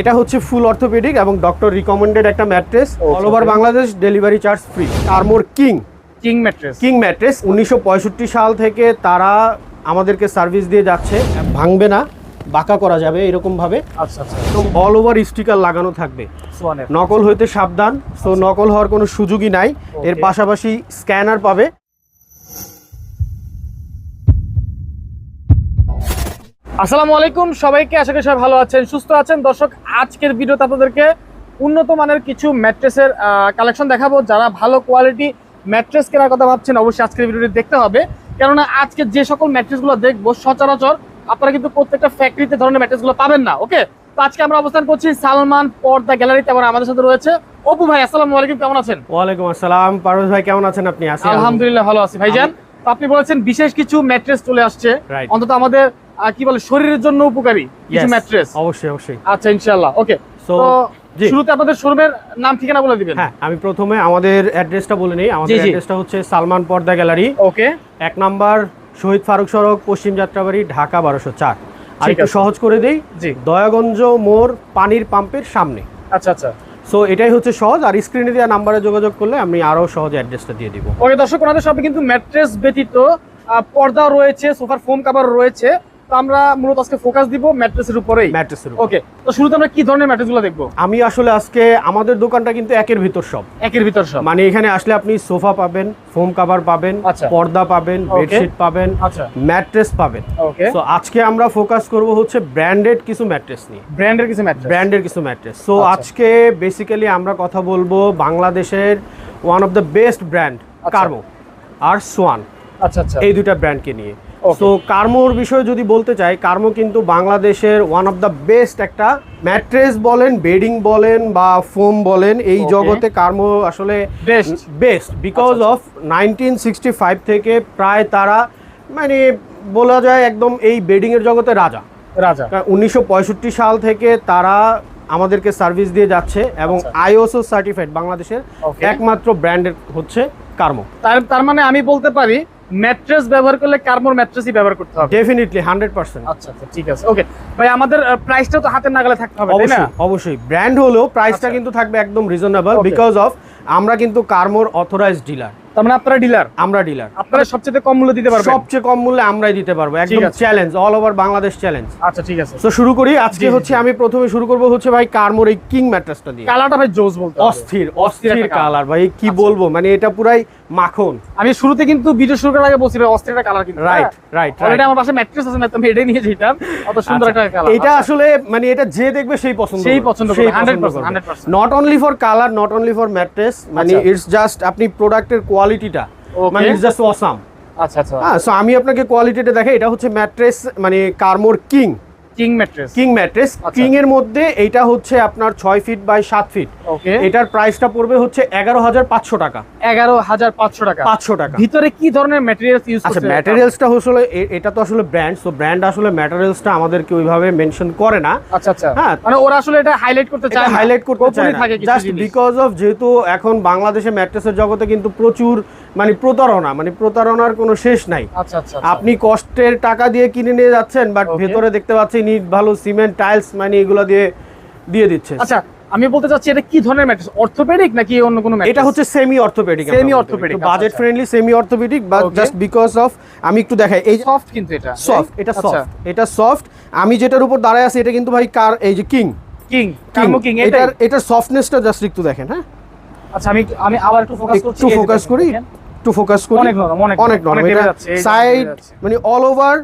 এটা হচ্ছে full orthopaedic এবং ডক্টর রিকমেন্ডেড একটা mattress. All over Bangladesh delivery charge free আরমোর king king mattress king mattress উনিশশো পঁয়ষট্টি সাল থেকে তারা আমাদেরকে সার্ভিস দিয়ে যাচ্ছে। ভাঙবে না বাঁকা করা যাবে এরকম ভাবে আচ্ছা। আচ্ছা অল ওভার স্টিকার লাগানো থাকবে। নকল হইতে সাবধান সো নকল হওয়ার কোনো সুযোগই নাই। এর পাশাপাশি স্ক্যানার পাবে। আসসালামু আলাইকুম সবাইকে আশা করি সবাই ভালো আছেন সুস্থ আছেন। দর্শক আজকের ভিডিওতে আপনাদেরকে উন্নত মানের কিছু ম্যাট্রেসের কালেকশন দেখাবো। যারা ভালো কোয়ালিটি ম্যাট্রেস কেনার কথা ভাবছেন অবশ্যই আজকের ভিডিওটি দেখতে হবে। কেননা আজকে যে সকল ম্যাট্রেসগুলো দেখব সচরাচর আপনারা কিন্তু প্রত্যেকটা ফ্যাক্টরিতে ধরনের ম্যাট্রেসগুলো পাবেন না ওকে? তো আজকে আমরা অবস্থান করছি সালমান পর্দা গ্যালারিতে এবং আমাদের সাথে রয়েছে অপু ভাই। আসসালামু আলাইকুম কেমন আছেন? ওয়ালাইকুম আসসালাম। পারভেজ ভাই কেমন আছেন আপনি? আলহামদুলিল্লাহ ভালো আছি। ভাইজান আপনি বলেছেন বিশেষ কিছু ম্যাট্রেস চলে আসছে। অন্তত আমাদের কি বলে শরীরের জন্য উপকারী কিছু ম্যাট্রেস অবশ্যই অবশ্যই। আচ্ছা ইনশাআল্লাহ ওকে তো শুরুতে আপনাদের শোরুমের নাম ঠিকানা বলে দিবেন। হ্যাঁ আমি প্রথমে আমাদের অ্যাড্রেসটা বলে নিই। আমাদের। অ্যাড্রেসটা হচ্ছে সালমান পর্দা গ্যালারি। ওকে এক নাম্বার শহীদ ফারুক সড়ক পশ্চিম যাত্রাবাড়ি ঢাকা বারোশো চার। আর একটু সহজ করে দেই দয়াগঞ্জ মোড় পানির পাম্পের সামনে। আচ্ছা আচ্ছা। সো এটাই হচ্ছে সহজ আর স্ক্রিনে দেওয়া নাম্বারে যোগাযোগ করলে আমি আরও সহজ অ্যাড্রেসটা দিয়ে দিব। ওকে দর্শক ওনাদের সবে কিন্তু ম্যাট্রেস ব্যতীত পর্দা রয়েছে সোফার ফোম কাভার রয়েছে। তো আমরা মূলত আজকে ফোকাস দিব ম্যাট্রেসের উপরেই। ম্যাট্রেসের ওকে তো শুরুতে আমরা কি ধরনের ম্যাট্রেসগুলো দেখব? আমি আসলে আজকে আমাদের দোকানটা কিন্তু একের ভিতর সব। একের ভিতর সব। মানে এখানে আসলে আপনি সোফা পাবেন ফোম কাভার পাবেন আচ্ছা। পর্দা পাবেন. বেডশিট পাবেন আচ্ছা। ম্যাট্রেস পাবেন। ওকে তো আজকে আমরা ফোকাস করব হচ্ছে ব্র্যান্ডেড কিছু ম্যাট্রেস নিয়ে। ব্র্যান্ডের কিছু ম্যাট্রেস ব্র্যান্ডের কিছু ম্যাট্রেস সো আচ্ছা। আজকে বেসিক্যালি আমরা কথা বলব বাংলাদেশের one of the best brand আচ্ছা। কার্মো আর সোয়ান আচ্ছা আচ্ছা। এই দুইটা ব্র্যান্ডকে নিয়ে. তো কার্মোর বিষয়ে যদি বলতে চাই কার্মো কিন্তু বাংলাদেশের ওয়ান অফ দ্য বেস্ট একটা ম্যাট্রেস বলেন বেডিং বলেন বা ফোম বলেন এই জগতে কার্মো আসলে Best. বেস্ট বিকজ আচ্ছা, অফ নাইনটিন সিক্সটি ফাইভ থেকে প্রায় তারা মানে বলা যায় একদম এই বেডিংয়ের জগতে রাজা। রাজা। উনিশশো পঁয়ষট্টি সাল থেকে তারা আমাদেরকে সার্ভিস দিয়ে যাচ্ছে এবং আচ্ছা। আইওসও সার্টিফাইড বাংলাদেশের একমাত্র ব্র্যান্ডের হচ্ছে কার্মো তার তার মানে আমি বলতে পারি ম্যাট্রেস ব্যবহার করলে কার্মোর ম্যাট্রেসই ব্যবহার করতে হবে। ডেফিনেটলি হান্ড্রেড পার্সেন্ট আচ্ছা আচ্ছা ঠিক আছে। ওকে ভাই আমাদের প্রাইসটা তো হাতের নাগালে থাকতে হবে তাই না? অবশ্যই ব্র্যান্ড হলো প্রাইসটা। কিন্তু থাকবে একদম রিজনেবল বিকজ অফ আমরা কিন্তু কার্মোর অথরাইজড ডিলার তার মানে আপনারা ডিলার আমরা ডিলার আপনারা সবচেয়ে কম মূল্য দিতে পারবেন? সবচেয়ে কম মূল্যে আমরাই দিতে পারব। একদম challenge all over Bangladesh challenge আচ্ছা ঠিক আছে। তো শুরু করি। আজকে হচ্ছে আমি প্রথমে শুরু করব হচ্ছে ভাই কার্মোর এই কিং ম্যাট্রেসটা দিয়ে। কালারটা ভাই জোস বলতে অস্থির অস্থির। কালার ভাই কি আচ্ছা। বলব? মানে এটা পুরাই মাখন। আমি শুরুতে কিন্তু ভিডিও শুরু করার আগে বলছি ভাই অস্থির একটা কালার কিন্তু রাইট রাইট অলরেডি আমার পাশে ম্যাট্রেস আছে না তুমি এটাই নিয়ে যেতাম। অত সুন্দর একটা কালার এটা আসলে মানে এটা যে দেখবে সেই পছন্দ সেই পছন্দ করবে, 100%, 100% not only for colour not only for mattress মানে আচ্ছা। ইটস জাস্ট আপনি প্রোডাক্টের কোয়ালিটিটা মানে ইটস জাস্ট অসাম আচ্ছা আচ্ছা। হ্যাঁ সো আমি আপনাকে কোয়ালিটিটা দেখাই এটা হচ্ছে ম্যাট্রেস মানে কার্মোর king. King mattress. King mattress. আচ্ছা। কিং এর মধ্যে এইটা হচ্ছে আপনার ফিট বাই ফিট। ওকে। এটার প্রাইসটা পড়বে হচ্ছে টাকা। এগারো হাজার পাঁচশো টাকা। পাঁচশো টাকা। ভিতরে কি ধরনের ম্যাটেরিয়ালস ইউজ আচ্ছা ম্যাটেরিয়ালসটা আসলে এটা তো আসলে ব্র্যান্ড সো ব্র্যান্ড আসলে ম্যাটেরিয়ালসটা আমাদেরকে ওইভাবে মেনশন করে না। আচ্ছা আচ্ছা। হ্যাঁ। মানে ওরা আসলে এটা হাইলাইট করতে চায় হাইলাইট করতে চায় জাস্ট বিকজ অফ যেহেতু এখন বাংলাদেশে ম্যাট্রেসের জগতে কিন্তু প্রচুর মানে প্রতারণা মানে প্রতারণার কোনো শেষ নাই। আচ্ছা আচ্ছা আচ্ছা। আপনি কষ্টের টাকা দিয়ে কিনে নিয়ে যাচ্ছেন বাট ভেতরে দেখতে পাচ্ছি ইট ভালো সিমেন্ট টাইলস মানে এগুলো দিয়ে দিয়ে দিচ্ছে। আচ্ছা আমি বলতে চাচ্ছি এটা কি ধরনের ম্যাট্রেস? অর্থোপেডিক নাকি অন্য কোনো? এটা হচ্ছে সেমি অর্থোপেডিক সেমি আচ্ছা, budget. Friendly semi orthopaedic but just because of আমি একটু দেখাই এই সফট কিন্তু এটা সফট এটা। সফট এটা সফট আমি যেটার উপর দাঁড়ায় আছি এটা কিন্তু ভাই কার এই যে কিং কিং কিং এটার এটার এটার সফটনেসটা জাস্ট একটু দেখেন হ্যাঁ? আচ্ছা আমি আমি আবার একটু ফোকাস করছি একটু ফোকাস করি। একটু ফোকাস করি। অনেক নরম অনেক নরম। এটা সাইড মানে অল ওভার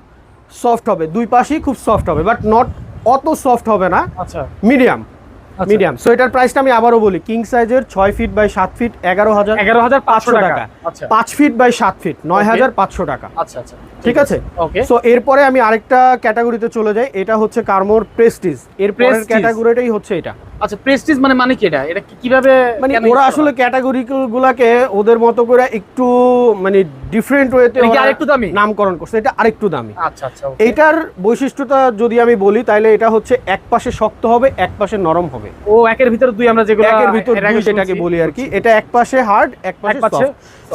সফট হবে। দুই পাশেই খুব সফট হবে বাট নট অত সফট হবে না। আচ্ছা। মিডিয়াম। মিডিয়াম সো এটার প্রাইসটা আমি আবারও বলি। কিং সাইজের ছয় ফিট বাই সাত ফিট এগারো হাজার এগারো হাজার পাঁচশো টাকা। আচ্ছা। পাঁচ ফিট বাই সাত ফিট নয় হাজার পাঁচশো টাকা। আচ্ছা আচ্ছা। ঠিক আছে। ওকে সো এরপরে আমি আরেকটা ক্যাটাগরিতে চলে যাই। এটা হচ্ছে কার্মোর প্রেস্টিজ এর Prestige। ক্যাটাগরিটাই হচ্ছে এটা। আচ্ছা প্রেস্টিজ মানে মানে কি এটা? এটা কীভাবে মানে ওরা আসলে ক্যাটাগরি গুলাকে ওদের মতো করে একটু মানে ডিফারেন্ট ওয়েতে আরেকটু দামি? নামকরণ করছে। এটা আরেকটু দামি। আচ্ছা আচ্ছা। এইটার বৈশিষ্ট্যটা যদি আমি বলি তাহলে এটা হচ্ছে এক পাশে শক্ত হবে এক পাশে নরম হবে। ও একের ভিতরে দুই আমরা যেগুলো একের ভিতর দুই শুনছি। বলি আর কি। এটা এক পাশে হার্ড এক পাশে পাশে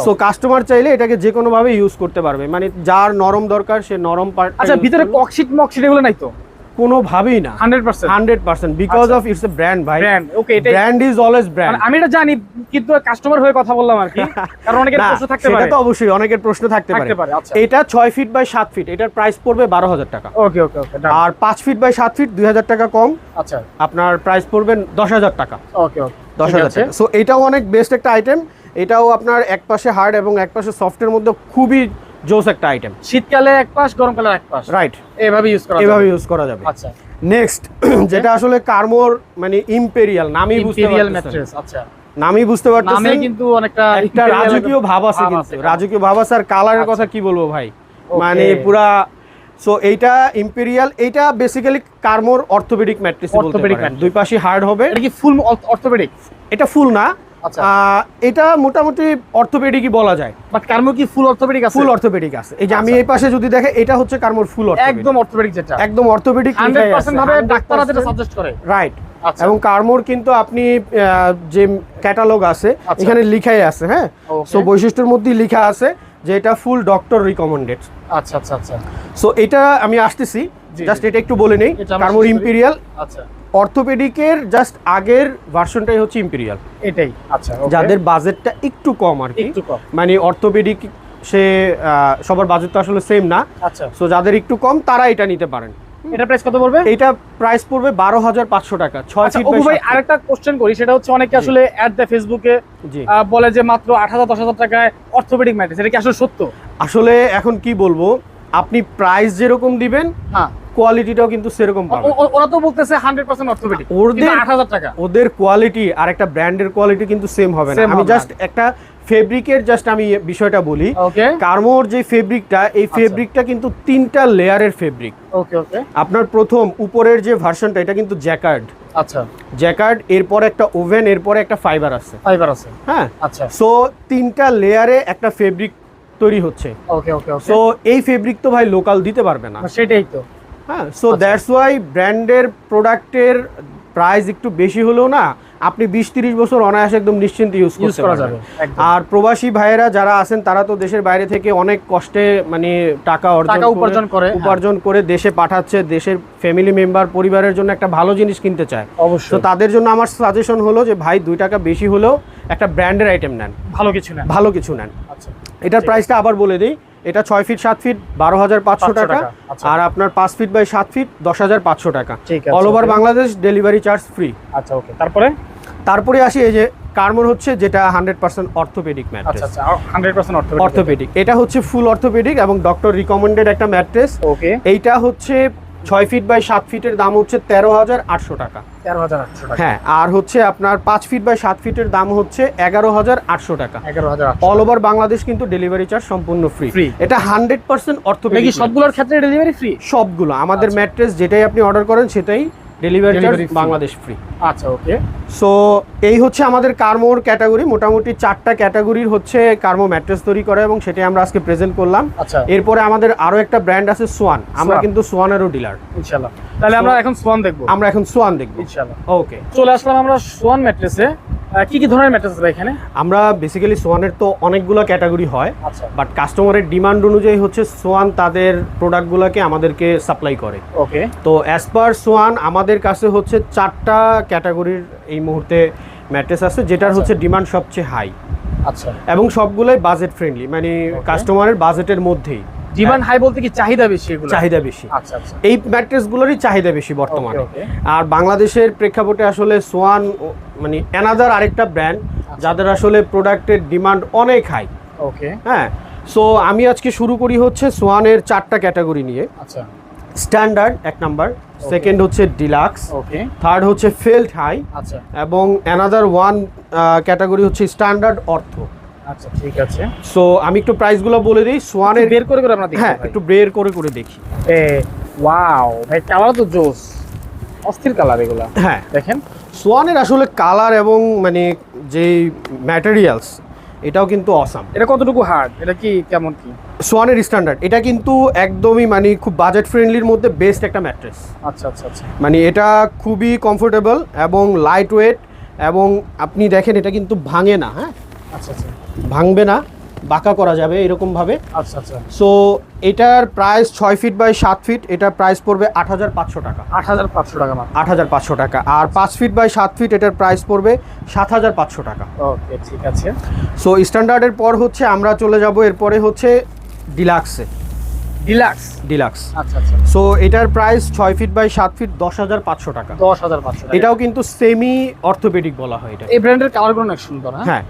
সো কাস্টমার চাইলে এটাকে যে কোনো ভাবে ইউজ করতে পারবে। মানে যার নরম দরকার সে নরম পার্ট আচ্ছা ভিতরে ককশিট মকশিট এগুলো নাই তো? কোনোভাবেই না। Hundred percent. Hundred percent. Because. Of it's a brand ভাই। ব্র্যান্ড ওকে এটাই ব্র্যান্ড ইজ অলওয়েজ ব্র্যান্ড আমি এটা জানি কিন্তু কাস্টমার হয়ে কথা বললাম আর কি। কারণ অনেকের প্রশ্ন থাকতে সেটা তো অবশ্যই অনেকের প্রশ্ন থাকতে পারে। পারে আচ্ছা। এটা ছয় ফিট বাই সাত ফিট এটার প্রাইস পড়বে বারো হাজার টাকা। ওকে ওকে ওকে আর পাঁচ ফিট বাই সাত ফিট দুই হাজার টাকা কম। আচ্ছা। আপনার প্রাইস পড়বে দশ হাজার টাকা। ওকে ওকে দশ হাজার টাকা। সো এটাও অনেক বেস্ট একটা আইটেম এটাও আপনার এক পাশে হার্ড এবং এক পাশে সফটের মধ্যে খুবই জোস একটা আইটেম শীতকালে এক পাশ গরমকালে এক পাশ। রাইট এভাবে ইউজ করা এভাবে ইউজ করা যাবে। আচ্ছা। নেক্সট যেটা আসলে কার্মোর মানে ইম্পেরিয়াল নামই বুঝতে ম্যাট্রেস আচ্ছা। নামই বুঝতে পারতেছেন। কিন্তু অনেকটা একটা রাজকীয় ভাব আছে কিন্তু। রাজকীয় ভাব আছে আর কালারের কথা কি বলব ভাই? মানে পুরা সো এইটা ইম্পেরিয়াল এইটা বেসিক্যালি কার্মোর অর্থোপেডিক ম্যাট্রেস বলতে পারেন। দুই পাশে হার্ড হবে। এটা কি ফুল অর্থোপেডিক এটা ফুল না। আচ্ছা এটা মোটামুটি অর্থোপেডিকই বলা যায়। বাট কার্মো কি ফুল অর্থোপেডিক আছে? ফুল অর্থোপেডিক আছে। এই যে আমি আচ্ছা। এই পাশে যদি দেখে এটা হচ্ছে কার্মোর ফুল একদম অর্থোপেডিক যেটা। একদম অর্থোপেডিক 100% ভাবে ডাক্তাররা যেটা সাজেস্ট করে। রাইট আচ্ছা। এবং কার্মোর কিন্তু আপনি যে ক্যাটালগ আছে আচ্ছা। এখানে লিখাই আছে হ্যাঁ? সো বৈশিষ্ট্যের মধ্যে লেখা আছে যে এটা ফুল ডক্টর রিকমেন্ডেড আচ্ছা আচ্ছা আচ্ছা। সো এটা আমি আসতেছি। জাস্ট এটা একটু বলে নেই কার্মোর ইম্পেরিয়াল আচ্ছা। অর্থোপেডিকের জাস্ট আগের ভার্সনটাই হচ্ছে ইম্পেরিয়াল এটাই। আচ্ছা যাদের বাজেটটা একটু কম আর কি। মানে অর্থোপেডিক সে সবার বাজেট তো আসলে সেম না। আচ্ছা। সো যাদের একটু কম তারা এটা নিতে পারেন। এটা প্রাইস কত পড়বে? এটা প্রাইস পড়বে বারো হাজার পাঁচশো টাকা ছয় আচ্ছা ফিট ভাই আরেকটা কোশ্চেন করি সেটা হচ্ছে অনেকে আসলে অ্যাড দেয় ফেসবুকে বলে যে মাত্র আট হাজার দশ হাজার টাকায় অর্থোপেডিক ম্যাট্রেস এটা কি আসলে সত্য? আসলে এখন কি বলব আপনি প্রাইস যেরকম দিবেন হ্যাঁ। কোয়ালিটিটাও কিন্তু সেরকম পাবেন। ওরা তো বলতেছে হান্ড্রেড পার্সেন্ট অর্থোপেডিক ওদের- আট হাজার টাকা। ওদের কোয়ালিটি আর একটা ব্র্যান্ডের কোয়ালিটি কিন্তু সেম হবে না। আমি জাস্ট একটা ফেব্রিকের জাস্ট আমি বিষয়টা বলি। কার্মোর যে ফেব্রিকটা এই আচ্ছা। ফেব্রিকটা কিন্তু তিনটা লেয়ারের ফেব্রিক ওকে ওকে আপনার প্রথম উপরের যে ভার্সনটা এটা কিন্তু জ্যাকার্ড আচ্ছা। জ্যাকার্ড এরপর একটা ওভেন এরপর একটা ফাইবার আছে। ফাইবার আছে। হ্যাঁ। আচ্ছা। সো তিনটা লেয়ারে একটা ফেব্রিক তৈরি হচ্ছে। ওকে ওকে ওকে সো এই ফেব্রিক তো ভাই লোকাল দিতে পারবে না। সেটাই তো। হ্যাঁ সো। দ্যাটস ওয়াই ব্র্যান্ডের প্রোডাক্টের প্রাইস একটু বেশি হলেও না আপনি বিশ তিরিশ বছর অনায়াসে একদম নিশ্চিন্তে ইউজ করতে পারবেন। আর প্রবাসী ভাইয়েরা যারা আছেন তারা তো দেশের বাইরে থেকে অনেক কষ্টে মানে টাকা অর্জন উপার্জন করে, হ্যাঁ। উপার্জন করে দেশে পাঠাচ্ছে দেশের ফ্যামিলি মেম্বার পরিবারের জন্য একটা ভালো জিনিস কিনতে চায়। তো অবশ্যই তাদের জন্য আমার সাজেশন হলো যে ভাই দুই টাকা বেশি হলেও একটা ব্র্যান্ডের আইটেম নেন। ভালো কিছু নেন। ভালো কিছু নেন। আচ্ছা। এটার প্রাইসটা আবার বলে দিই। এটা ছয় ফিট সাত ফিট বারো হাজার পাঁচশো টাকা। আচ্ছা। আর আপনার পাঁচ ফিট বাই সাত ফিট দশ হাজার পাঁচশো টাকা। All over Bangladesh delivery charge free আচ্ছা ওকে। তারপরে? তারপরে আসি এই যে কার্মন হচ্ছে যেটা hundred percent orthopaedic mattress orthopaedic এটা হচ্ছে ফুল অর্থোপেডিক এবং ডক্টর রিকমেন্ডেড একটা ম্যাট্রেস ওকে। এইটা হচ্ছে ছয় ফিট বাই সাত ফিটের দাম হচ্ছে তেরো হাজার আটশো টাকা। তেরো হাজার আটশো টাকা। হ্যাঁ আর হচ্ছে আপনার পাঁচ ফিট বাই সাত ফিটের দাম হচ্ছে এগারো হাজার আটশো টাকা। এগারো হাজার অল ওভার বাংলাদেশ কিন্তু ডেলিভারি চার্জ সম্পূর্ণ ফ্রি ফ্রি এটা হান্ড্রেড পার্সেন্ট অর্থ সবগুলোর ক্ষেত্রে ডেলিভারি ফ্রি সবগুলো। আমাদের আচ্ছা। ম্যাট্রেস যেটাই আপনি অর্ডার করেন সেটাই ডেলিভারি চার্জ বাংলাদেশ ফ্রি আচ্ছা ওকে সো এই হচ্ছে আমাদের কার্মোর ক্যাটাগরি মোটামুটি চারটা ক্যাটাগরির হচ্ছে কার্মো ম্যাট্রেস তৈরি করে এবং সেটাই আমরা আজকে প্রেজেন্ট করলাম। আচ্ছা। এরপরে আমাদের আরও একটা ব্র্যান্ড আছে সোয়ান আমরা কিন্তু সোয়ানেরও ডিলার ইনশাল্লাহ তাহলে আমরা এখন সোয়ান দেখব। আমরা এখন সোয়ান দেখব। ইনশাল্লাহ ওকে চলে আসলাম আমরা সোয়ান ম্যাট্রেসে কি কি ধরনের ম্যাট্রেস আছে এখানে? আমরা বেসিক্যালি সোয়ানের তো অনেকগুলো ক্যাটাগরি হয় আচ্ছা। বাট কাস্টমারের ডিমান্ড অনুযায়ী হচ্ছে সোয়ান তাদের প্রোডাক্টগুলোকে আমাদেরকে সাপ্লাই করে। ওকে তো অ্যাজ পার সোয়ান আমাদের কাছে হচ্ছে চারটা ক্যাটাগরির এই মুহূর্তে ম্যাট্রেস আছে যেটার আচ্ছা। হচ্ছে ডিমান্ড সবচেয়ে হাই আচ্ছা। এবং সবগুলোই বাজেট ফ্রেন্ডলি মানে কাস্টমারের বাজেটের মধ্যেই। ডিমান্ড হাই বলতে কি চাহিদা বেশি এগুলো চাহিদা বেশি। আচ্ছা আচ্ছা। এই ম্যাট্রেসগুলোরই চাহিদা বেশি বর্তমানে। আর বাংলাদেশের প্রেক্ষাপটে আসলে সোয়ান মানে অ্যানাদার আরেকটা ব্র্যান্ড আচ্ছা। যাদের আসলে প্রোডাক্টের ডিমান্ড অনেক হাই ওকে হ্যাঁ সো আমি আজকে শুরু করি হচ্ছে সোয়ানের চারটা ক্যাটাগরি নিয়ে। আচ্ছা। স্ট্যান্ডার্ড এক নাম্বার সেকেন্ড হচ্ছে ডিলাক্স ওকে থার্ড হচ্ছে ফেল্ট হাই আচ্ছা। এবং অ্যানাদার ওয়ান ক্যাটাগরি হচ্ছে স্ট্যান্ডার্ড অর্থ আচ্ছা ঠিক আছে। সো আমি একটু প্রাইসগুলো বলে দিই। সোয়ানের বের করে করে আমরা দেখি হ্যাঁ একটু ব্রের করে করে দেখি। এ ওয়াও ভাই কালার তো জোস। অস্থির কালার এগুলা। হ্যাঁ। দেখেন। সোয়ানের আসলে কালার এবং মানে যেই ম্যাটেরিয়ালস এটাও কিন্তু অসাম এটা কতটুকু হার্ড এটা কি কেমন কি? সোয়ানের স্ট্যান্ডার্ড এটা কিন্তু একদমই মানে খুব বাজেট ফ্রেন্ডলির মধ্যে বেস্ট একটা ম্যাট্রেস আচ্ছা আচ্ছা আচ্ছা। মানে এটা খুবই কমফোর্টেবল এবং লাইট ওয়েট এবং আপনি দেখেন এটা কিন্তু ভাঙে না হ্যাঁ? আচ্ছা আচ্ছা। ভাঙবে না বাঁকা করা যাবে এরকমভাবে আচ্ছা আচ্ছা। সো এটার প্রাইস ছয় ফিট বাই সাত ফিট এটার প্রাইস পড়বে আট হাজার পাঁচশো টাকা। আট হাজার পাঁচশো টাকা মানে আট হাজার পাঁচশো টাকা। আর পাঁচ ফিট বাই সাত ফিট এটার প্রাইস পড়বে সাত হাজার পাঁচশো টাকা। ওকে ঠিক আছে। সো স্ট্যান্ডার্ডের পর হচ্ছে আমরা চলে যাব এরপরে হচ্ছে ডিলাক্সে ডিলাক্স ডিলাক্স আচ্ছা আচ্ছা। সো এটার প্রাইস ছয় ফিট বাই সাত ফিট দশ হাজার পাঁচশো টাকা। দশ হাজার পাঁচশো এটাও কিন্তু সেমি অর্থোপেডিক বলা হয় এটা। এই ব্র্যান্ডের কালারগুলো অনেক সুন্দর হ্যাঁ? হ্যাঁ।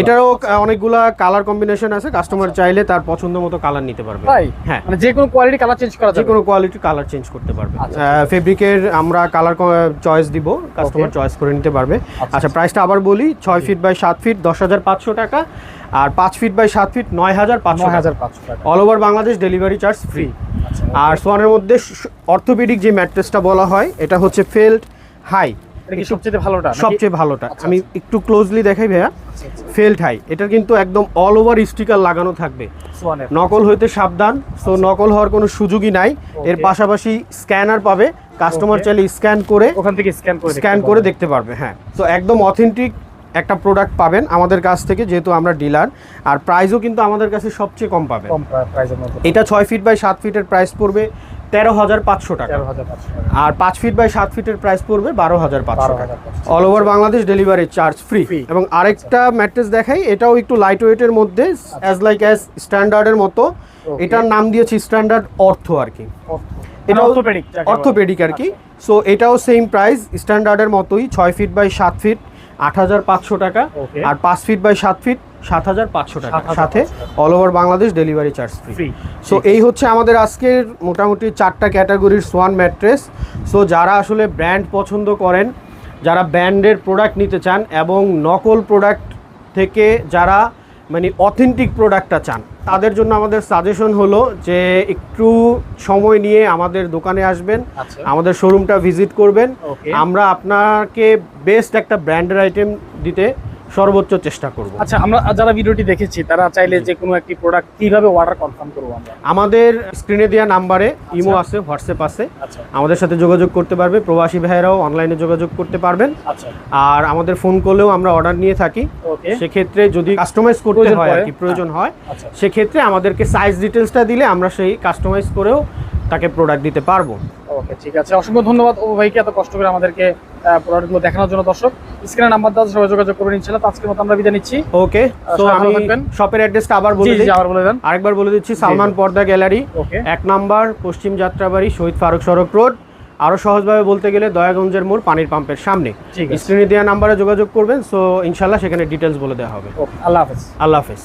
এটারও অনেকগুলা কালার কম্বিনেশন আছে। কাস্টমার চাইলে তার পছন্দ মতো কালার নিতে পারবে। হ্যাঁ। মানে যে কোনো কোয়ালিটি কালার চেঞ্জ করা যে কোনো কোয়ালিটির কালার চেঞ্জ করতে পারবে। আচ্ছা, ফেব্রিকের আমরা কালার চয়েস দিব। কাস্টমার চয়েস করে নিতে পারবে। আচ্ছা প্রাইসটা আবার বলি। ছয় ফিট বাই সাত ফিট দশ হাজার পাঁচশো টাকা। আর পাঁচ ফিট বাই সাত ফিট নয় হাজার পাঁচশো হাজার পাঁচশো টাকা। All over Bangladesh delivery charge free আচ্ছা আর সোয়ানের মধ্যে অর্থোপেডিক যে ম্যাট্রেসটা বলা হয় এটা হচ্ছে ফেল্ড হাই সবচেয়ে ভালোটা? সবচেয়ে ভালোটা। আচ্ছা, আমি একটু ক্লোজলি দেখাই ভাইয়া। আচ্ছা, আচ্ছা। হাই এটার কিন্তু একদম অল ওভার স্টিকার লাগানো থাকবে। নকল হইতে সাবধান। সো নকল হওয়ার কোনো সুযোগই নাই। এর পাশাপাশি স্ক্যানার পাবে। কাস্টমার চাইলে স্ক্যান করে ওখান থেকে স্ক্যান করে স্ক্যান দেখতে করে পারবে। দেখতে পারবে হ্যাঁ। তো একদম অথেন্টিক একটা প্রোডাক্ট পাবেন আমাদের কাছ থেকে যেহেতু আমরা ডিলার আর প্রাইসও কিন্তু আমাদের কাছে সবচেয়ে কম পাবেন। এটা ছয় ফিট বাই সাত ফিটের প্রাইস পড়বে তেরো হাজার পাঁচশো টাকা। আর পাঁচ ফিট বাই সাত ফিটের প্রাইস পড়বে বারো হাজার পাঁচশো টাকা। All over Bangladesh delivery charge free এবং আরেকটা ম্যাট্রেস দেখাই এটাও একটু লাইট ওয়েটের মধ্যে অ্যাজ লাইক অ্যাজ স্ট্যান্ডার্ডের মতো। এটার নাম দিয়েছি স্ট্যান্ডার্ড অর্থ আর কি। এটা অর্থোপেডিক অর্থোপেডিক আর কি। সো এটাও সেম প্রাইস স্ট্যান্ডার্ডের মতোই ছয় ফিট বাই সাত ফিট আট হাজার পাঁচশো টাকা আর পাঁচ ফিট বাই সাত ফিট সাত হাজার পাঁচশো টাকা। সাথে all over Bangladesh delivery charge free so এই হচ্ছে আমাদের আজকের মোটামুটি চারটা ক্যাটাগরির সোয়ান ম্যাট্রেস সো যারা আসলে ব্র্যান্ড পছন্দ করেন যারা ব্র্যান্ডের প্রোডাক্ট নিতে চান এবং নকল প্রোডাক্ট থেকে যারা মানে অথেন্টিক প্রোডাক্টটা চান। তাদের জন্য আমাদের সাজেশন হলো যে একটু সময় নিয়ে আমাদের দোকানে আসবেন আচ্ছা। আমাদের শোরুমটা ভিজিট করবেন। আমরা আপনাকে বেস্ট একটা ব্র্যান্ডের আইটেম দিতে সর্বোচ্চ চেষ্টা করব। আচ্ছা আমরা যারা ভিডিওটি দেখেছি তারা চাইলে যে কোনো একটি প্রোডাক্ট কীভাবে অর্ডার কনফার্ম করব আমরা? আমাদের স্ক্রিনে দেওয়া নাম্বারে ইমো আছে হোয়াটসঅ্যাপ আছে। আচ্ছা। আমাদের সাথে যোগাযোগ করতে পারবে প্রবাসী ভাইয়েরাও অনলাইনে যোগাযোগ করতে পারবেন। আচ্ছা। আর আমাদের ফোন করলেও আমরা অর্ডার নিয়ে থাকি। ওকে। সেক্ষেত্রে যদি কাস্টমাইজ করতে হয় আর কি প্রয়োজন হয়। আচ্ছা। সেক্ষেত্রে আমাদেরকে সাইজ ডিটেলসটা দিলে আমরা সেই কাস্টমাইজ করেও তাকে প্রোডাক্ট দিতে পারব। ওকে ঠিক আছে। অসংখ্য ধন্যবাদ ও ভাইকে এত কষ্ট করে আমাদেরকে প্রোডাক্টগুলো দেখানোর জন্য। দর্শক স্ক্রিনে নাম্বার দাও সবাই যোগাযোগ করবেন ইনশাআল্লাহ। আজকের মতো আমরা বিদায় নিচ্ছি। ওকে তো আমি শপের অ্যাড্রেসটা আবার বলে দিই। আবার বলে দেন। আরেকবার বলে দিচ্ছি সালমান পর্দা গ্যালারি ওকে এক নাম্বার পশ্চিম যাত্রাবাড়ি শহীদ ফারুক সড়ক রোড আরও সহজভাবে বলতে গেলে দয়াগঞ্জের মোড় পানির পাম্পের সামনে। স্ক্রিনে দেওয়া নাম্বারে যোগাযোগ করবেন সো ইনশাল্লাহ সেখানে ডিটেলস বলে দেওয়া হবে। আল্লাহ হাফেজ। আল্লাহ হাফেজ।